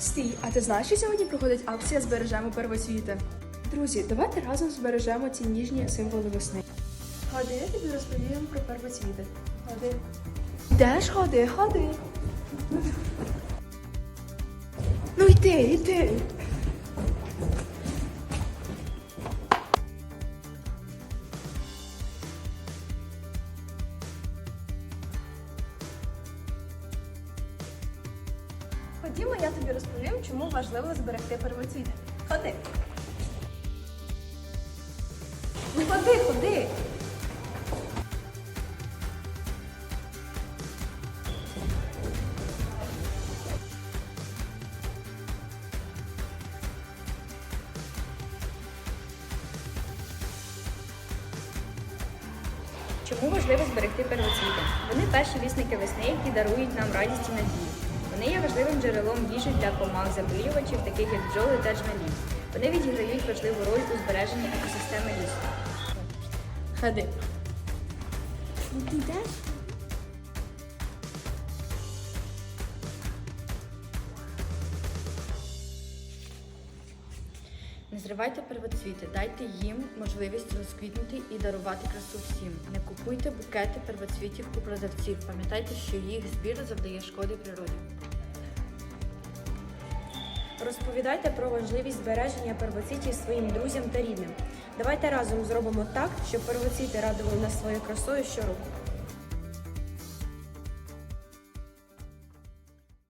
Стій, а ти знаєш, що сьогодні проходить акція Збережемо первоцвіти? Друзі, давайте разом збережемо ці ніжні символи весни. Ходи, я тобі розповім про первоцвіти. Ходи. Де ж ходи, ходи. Ну йди, йди. Ходімо, я тобі розповім, чому важливо зберегти первоцвіти. Ходи. Ну ходи, ходи. Чому важливо зберегти первоцвіти? Вони перші вісники весни, які дарують нам радість і надію. Вони є важливим джерелом їжі для комах запилювачів, таких як бджоли та джмелі. Вони відіграють важливу роль у збереженні екосистеми лісу. Ходи. Ти йдеш? Не зривайте первоцвіти, дайте їм можливість розквітнути і дарувати красу всім. Не купуйте букети первоцвітів у продавців. Пам'ятайте, що їх збір завдає шкоди природі. Розповідайте про важливість збереження первоцитів своїм друзям та рідним. Давайте разом зробимо так, щоб первоцвіти радували нас своєю красою щороку.